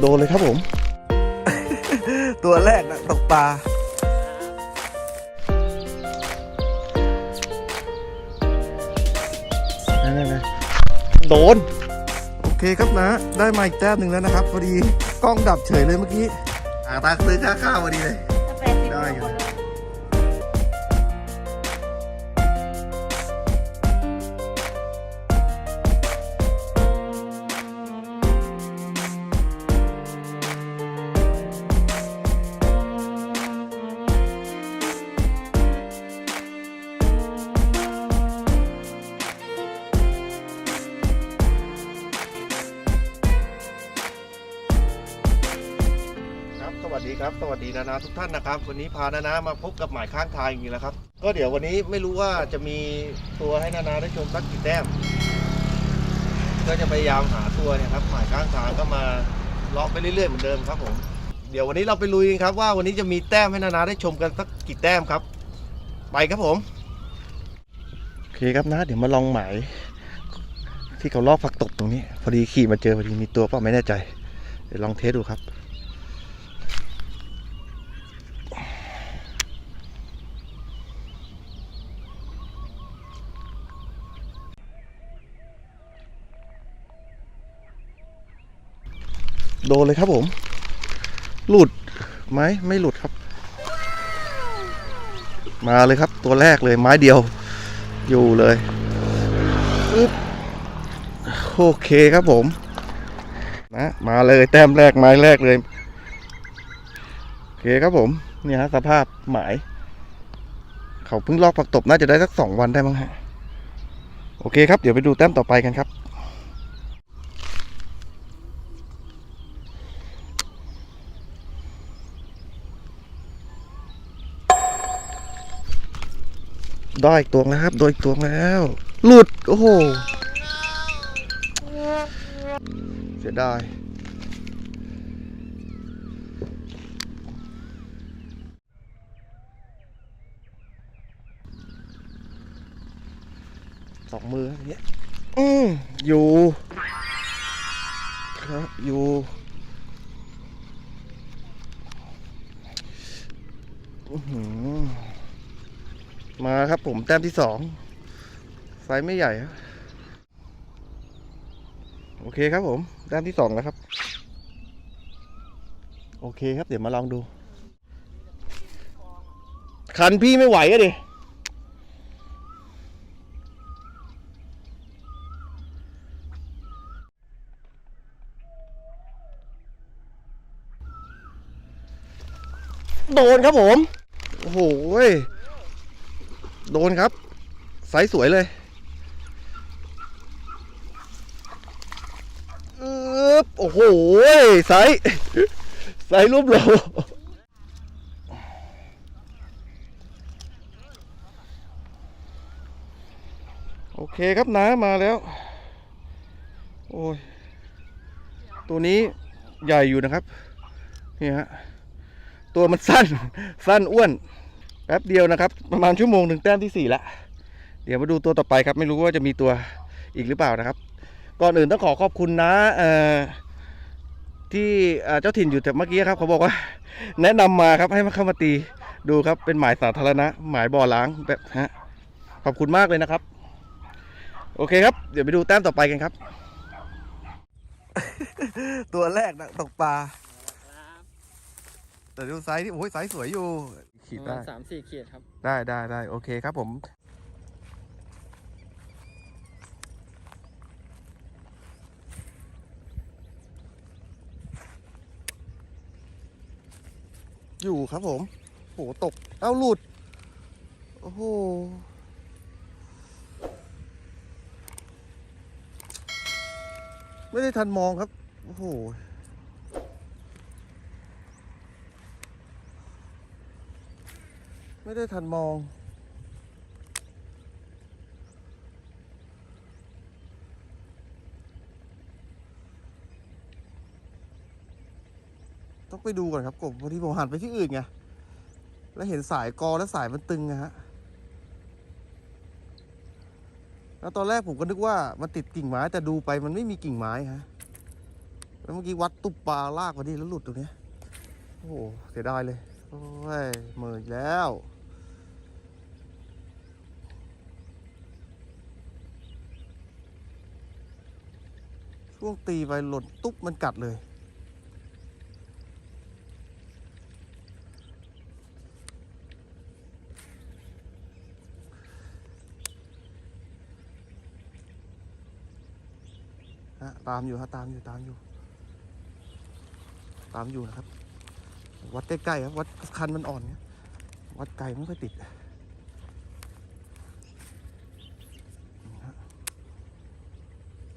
โดนเลยครับผม ตัวแรกนะตกปลานั่นๆๆโดน โอเคครับนะ ได้มาอีกแต้มหนึ่งแล้วนะครับพอดีกล้องดับเฉยเลยเมื่อกี้หาตังค์ซื้อค่าข้าวพอดีเลยได้อยู่ สวัสดีครับสวัสดีนานาทุกท่านนะครับ วันนี้พานานามาพบกับหมายข้างทางอย่างนี้แล้วครับ ก็เดี๋ยววันนี้ไม่รู้ว่าจะมีตัวให้นานาได้ชมสักกี่แต้ม ก็จะพยายามหาตัวเนี่ยครับหมายข้างทางก็มาเลาะไปเรื่อยๆเหมือนเดิมครับผม เดี๋ยววันนี้เราไปลุยกันครับ ว่าวันนี้จะมีแต้มให้นานาได้ชมกันสักกี่แต้มครับ ไปครับผมโอเคครับนะ เดี๋ยวมาลองหมายที่เขาลอกผักตบตรงนี้ พอดีขี่มาเจอพอดีมีตัวเปล่าไม่แน่ใจเดี๋ยวลองเทสดูครับ โดนเลยครับผม หลุดไหมไม่หลุดครับ มาเลยครับ ตัวแรกเลยไม้เดียว อยู่เลยอึ๊บโอเคครับผม นะมาเลยแต้มแรกไม้แรกเลย โอเคครับผม เนี่ยฮะสภาพหมาย เขาเพิ่งลอกผักตบน่าจะได้สักสองวันได้มั้งฮะ โอเคครับ เดี๋ยวไปดูแต้มต่อไปกันครับ ด้อีกตัวแล้วครับ โดนอีกตัวแล้ว หลุด โอ้โห เสียดาย สองมืออย่างเงี้ย อืมอยู่ ครับ อยู่อื้อหือ มาครับผมแต้มที่สองไซส์ไม่ใหญ่ครับโอเคครับผมแต้มที่สองแล้วครับ โอเคครับเดี๋ยวมาลองดู คันพี่ไม่ไหวอะดิโดนครับผม โอ้โห โดนครับไซส์สวยเลยอึ๊บโอ้โหไซส์ไซส์รูปโลโอเคครับน้ามาแล้ว โอ้ย ตัวนี้ใหญ่อยู่นะครับ นี่ฮะ ตัวมันสั้น สั้นอ้วน แป๊บเดียวนะครับ ประมาณชั่วโมงหนึ่งแต้มที่สี่ละเดี๋ยวมาดูตัวต่อไปครับ ไม่รู้ว่าจะมีตัวอีกหรือเปล่านะครับ ก่อนอื่นต้องขอขอบคุณนะที่เจ้าถิ่นอยู่แต่เมื่อกี้ครับเขาบอกว่า แนะนำมาครับให้มาเข้ามาตีดูครับเป็นหมายสาธารณะ หมายบ่อล้างแบบฮะขอบคุณมากเลยนะครับ โอเคครับ เดี๋ยวไปดูแต้มต่อไปกันครับ ตัวแรกนะตกปลาแต่ดูไซส์ที่โอ้ยไซส์สวยอยู่ ขีดประได้มาณสามสี่ขีดครับ ได้ได้ได้โอเคครับผมอยู่ครับผม โห ตก เอ้าหลุด โอ้โห ไม่ได้ทันมองครับ โอ้โห ไม่ได้ทันมอง ต้องไปดูก่อนครับกบพอดีผมหันไปที่อื่นไง แล้วเห็นสายกอและสายมันตึงนะฮะแล้วตอนแรกผมก็นึกว่ามันติดกิ่งไม้แต่ดูไปมันไม่มีกิ่งไม้ฮะ แล้วเมื่อกี้วัดตุบปลาลากมาดิแล้วหลุดตรงนี้ โอ้โหเสียดายเลย โอ้ยเหมืออีกแล้ว ช่วงตีไปหล่นตุ๊บมันกัดเลยฮะตามอยู่ฮะตามอยู่ตามอยู่ ตามอยู่นะครับ วัดใกล้ๆครับ วัดคันมันอ่อนเนี่ยวัดไกลไม่ค่อยติด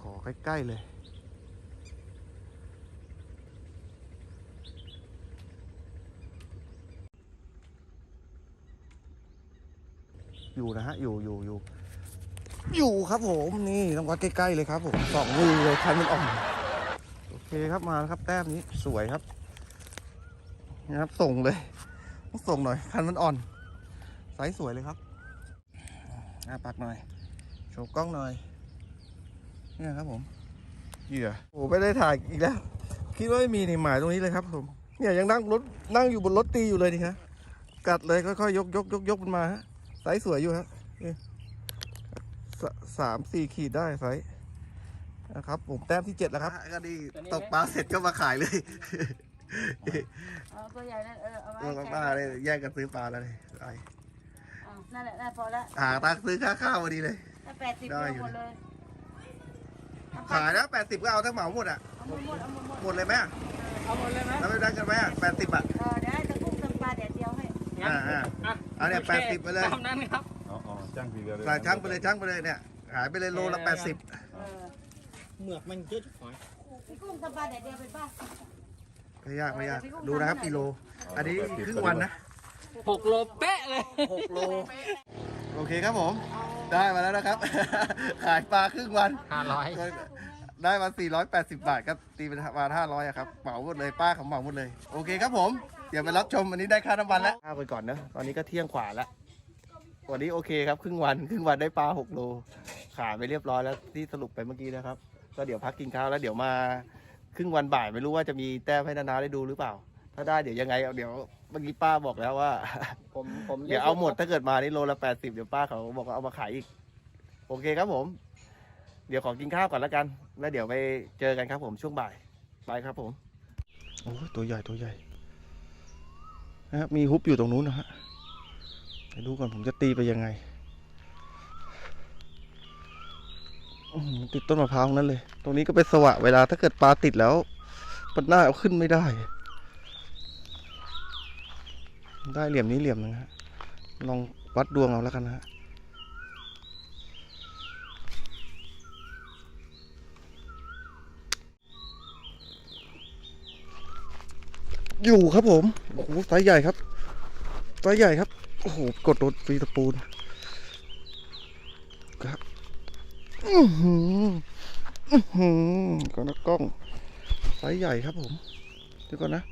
ขอใกล้ ๆ เลย อยู่นะฮะอยู่อยู่อยู่อยู่ครับผมนี่ต้องวัดใกล้ๆเลยครับผมสองมือเลยคันมันอ่อนโอเคครับมาแล้วครับ แต้มนี้สวยครับนะครับส่งเลยต้องส่งหน่อยคันมันอ่อนไซส์สวยเลยครับหน้าปักหน่อยโชว์กล้องหน่อยเนี่ยครับผมเหยื่อโอ้ไม่ได้ถ่ายอีกแล้ว คิดว่าไม่มีในหมายตรงนี้เลยครับผมเนี่ยยังนั่งรถนั่งอยู่บนรถตีอยู่เลยนี่ฮะกัดเลยค่อยๆยกยกยกยกมันมาฮะ ไซส์สวยอยู่ฮะสสามสี่ขีดได้ไซส์นะครับผมแต้มที่เจ็ดแล้วครับก็ดีตกปลาเสร็จก็มาขายเลยเอาตัวใหญ่นั่นเออเอาไว้ตัวใช้ปลาเลยแยกกันซื้อปลาแล้วเลยไปเอานั่นแหละนั่นพอแล้วหาตังค์ซื้อค่าข้าวพอดีเลยถ้าแปดสิบได้เอาอยู่หมดเลยเอไปขายนะแปดสิบก็เอาทั้งเหมาหมดอะเอาหมดหมดเอาหมดหมดหมดเลยไหมอะเอาหมดเลยไหมแล้วไม่ได้กันไหมอะแปดสิบอะเออเดี๋ เดียวให้อ่าอ่าอะเอาเนี่ยโค80ไปเลย ตามนั้นครับอ๋ออ๋อจ้างทีเดียวเลยใส่ช่างไปเลยช่างไปเลยเนี่ยขายไปเลยโลละแปดสิบเออเหมือกมันเยอะจุดหอยพี่กุ้งตะปลาเดี๋ยวเดียวเป็นป้าไม่ยากไม่ยากดูนะครับกิโล อันนี้ครึ่งวันนะหกโลเป๊ะเลย หกโลโอเคครับผม ได้มาแล้วนะครับ ขายปลาครึ่งวันห้าร้อย ได้มา 480 บาทครับตีเป็นประมาณ500อะครับเหมาหมดเลยป้าของเหมาหมดเลย โอเคครับผม เดี๋ยวไปรับชมวันนี้ได้ค่าน้ำมันแล้วข้าวไปก่อนนะตอนนี้ก็เที่ยงขวาแล้ววันนี้โอเคครับ ครึ่งวันครึ่งวันได้ปลา6โลขายไปเรียบร้อยแล้วที่สรุปไปเมื่อกี้นะครับ ก็เดี๋ยวพักกินข้าวแล้วเดี๋ยวมาครึ่งวันบ่ายไม่รู้ว่าจะมีแต้มให้นานาได้ดูหรือเปล่า ถ้าได้เดี๋ยวยังไงเอาเดี๋ยวเมื่อกี้ป้าบอกแล้วว่า ผมผมเดี๋ยวเอาหมดถ้าเกิดมานี่โลละแปดสิบเดี๋ยวป้าเขาบอกว่าเอามาขายอีก โอเคครับผม เดี๋ยวขอกินข้าวก่อนแล้วกัน แล้วเดี๋ยวไปเจอกันครับผมช่วงบ่ายไปครับผมโอ้ตัวใหญ่ตัวใหญ่ นะครับมีฮุบอยู่ตรงนู้นนะฮะไปดูก่อนผมจะตีไปยังไงติดต้นมะพร้าวนั้นเลย ตรงนี้ก็เป็นสวะเวลาถ้าเกิดปลาติดแล้วมันหน้าเอาขึ้นไม่ได้ ได้เหลี่ยมนี้เหลี่ยมนึงฮะลองวัดดวงเอาแล้วกันนะฮะ อยู่ครับผม โอ้โหไซส์ใหญ่ครับไซส์ใหญ่ครับ โอ้โห กดโดนฟีตะปูนครับอือหืออือหือก่อนะกล้องไซส์ใหญ่ครับผมเดี๋ยวก่อนนะ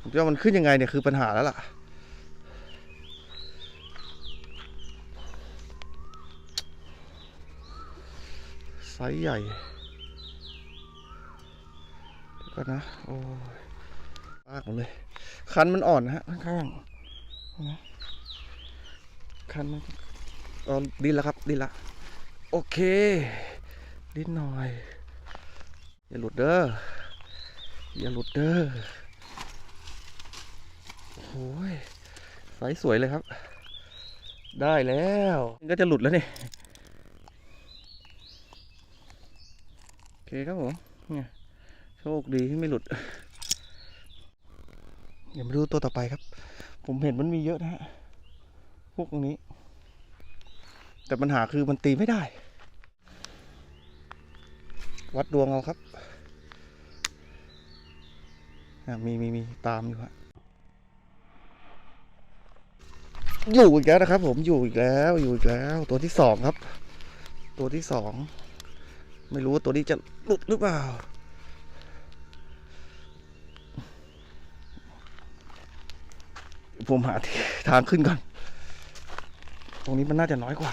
ผมจะว่ามันขึ้นยังไงเนี่ยคือปัญหาแล้วล่ะไซส์ใหญ่เดี๋ยวก่อนนะ โอ้ย ปากหมดเลย คันมันอ่อนนะฮะข้างๆคันมันอ๋อดิ้นแล้วครับ ดิ้นละ โอเค ดิ้นหน่อย อย่าหลุดเด้อ อย่าหลุดเด้อโอ้ยไซส์สวยเลยครับ ได้แล้วมันก็จะหลุดแล้วนี่โอเคครับผมเนี่ยโชคดีที่ไม่หลุด ดี๋ยวมาดูตัวต่อไปครับ ผมเห็นมันมีเยอะนะฮะพวกตรงนี้ แต่ปัญหาคือมันตีไม่ได้ วัดดวงเอาครับอ่มีมีมีตามอยู่ฮะอยู่อีกแล้วนะครับ ผมอยู่อีกแล้วอยู่อีกแล้ว ตัวที่สองครับ ตัวที่สอง ไม่รู้ว่าตัวนี้จะหลุดหรือเปล่า ผมหาทางขึ้นก่อน ตรงนี้มันน่าจะน้อยกว่า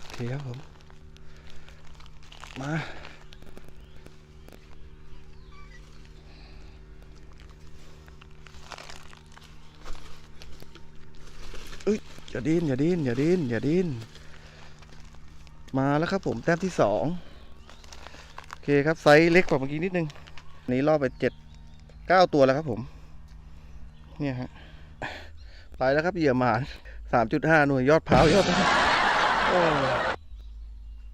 โอเคครับผม มาเอ้ยอย่าดิ้นอย่าดิ้นอย่าดิ้นอย่าดิ้นมาแล้วครับผมแต้มที่สองโอเคครับไซส์เล็กกว่าเมื่อกี้นิดนึงนี้ล่อไปเจ็ดเก้าตัวแล้วครับผม เนี่ยฮะ ไปแล้วครับเหยื่อหมานสามจุดห้าหน่วยยอดเผายอด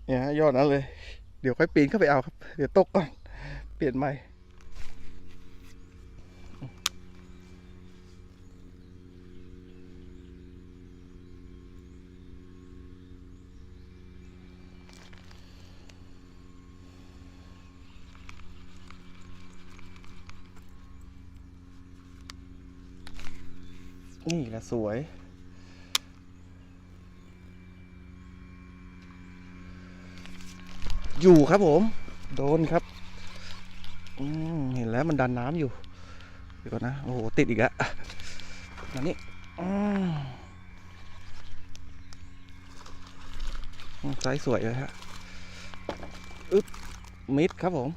เนี่ยยอดนั้นเลย เดี๋ยวค่อยปีนเข้าไปเอาครับ เดี๋ยวตกก่อน เปลี่ยนใหม่ นี่แหละสวย อยู่ครับผม โดนครับเห็นแล้วมันดันน้ำอยู่เดี๋ยวก่อนนะ โอ้โห ติดอีกแล้วนั่นนี่อืมอืมไซส์สวยเลยฮะอึ๊บมิดครับผม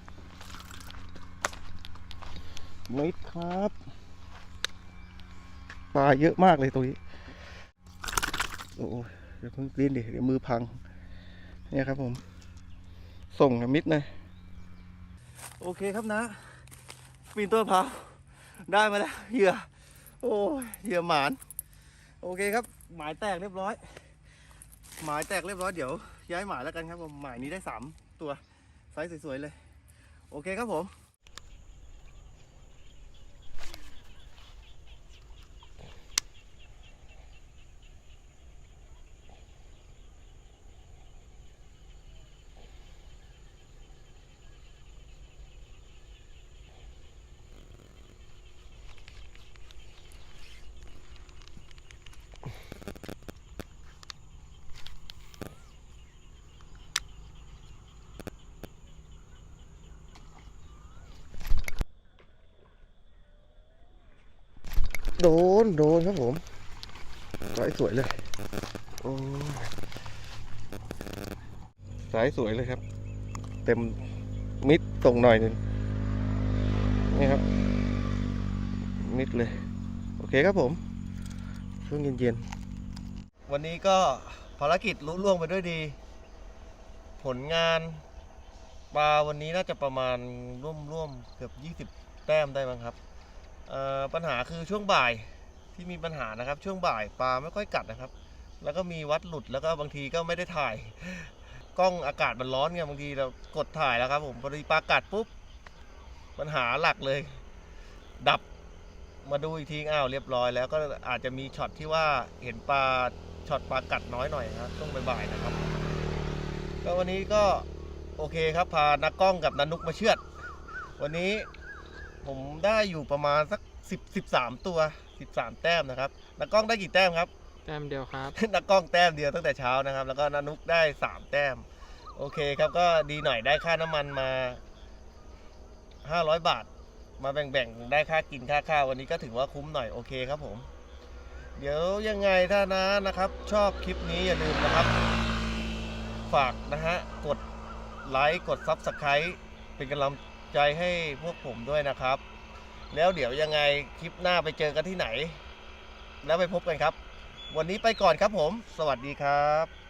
มิดครับ ปลาเยอะมากเลยตรงนี้ โอ้ยเดี๋ยวเพิ่งปีนดิเดี๋ยวมือพัง เนี่ยครับผม ส่งมิดเลยโอเคครับนะ ปีนต้นมะพร้าวได้มาแล้วเหยื่อ โอ้ยเหยื่อหมาน โอเคครับ หมายแตกเรียบร้อย หมายแตกเรียบร้อยเดี๋ยว ย้ายหมายแล้วกันครับผม หมายนี้ได้สามตัวไซส์สวยๆเลย โอเคครับผม โดน โดนครับผมสายสวยเลยโอ้สายสวยเลยครับ เต็มมิดตรงหน่อยนึงนี่ครับ มิดเลย โอเคครับผม ช่วงเย็นๆ วันนี้ก็ภารกิจลุล่วงไปด้วยดี ผลงานปลาวันนี้น่าจะประมาณร่วมๆเกือบ 20 แต้มได้มั้งครับ ปัญหาคือช่วงบ่ายที่มีปัญหานะครับ ช่วงบ่ายปลาไม่ค่อยกัดนะครับ แล้วก็มีวัดหลุดแล้วก็บางทีก็ไม่ได้ถ่าย กล้องอากาศมันร้อนไงบางทีเรากดถ่ายแล้วครับ ผมพอดีปลากัดปุ๊บปัญหาหลักเลย ดับมาดูอีกทีอ้าวเรียบร้อย แล้วก็อาจจะมีช็อตที่ว่าเห็นปลาช็อตปลากัดน้อยหน่อยครับช่วงบ่ายๆนะครับก็วันนี้ก็โอเคครับพานักกล้องกับนันนุกมาเชือด วันนี้ ผมได้อยู่ประมาณสักสิบสิบสามตัวสิบสามแต้มนะครับนักกล้องได้กี่แต้มครับ แต้มเดียวครับ นักกล้องแต้มเดียวตั้งแต่เช้านะครับ แล้วก็นานุกได้สามแต้ม โอเคครับก็ดีหน่อยได้ค่าน้ำมันมาห้าร้อยบาท มาแบ่งๆได้ค่ากินค่าข้าววันนี้ก็ถือว่าคุ้มหน่อยโอเคครับผม เดี๋ยวยังไงถ้านะนะครับ ชอบคลิปนี้อย่าลืมนะครับ ฝากนะฮะกดไลค์กด Subscribe เป็นกำลัง ใจให้พวกผมด้วยนะครับ แล้วเดี๋ยวยังไงคลิปหน้าไปเจอกันที่ไหน แล้วไปพบกันครับ วันนี้ไปก่อนครับผม สวัสดีครับ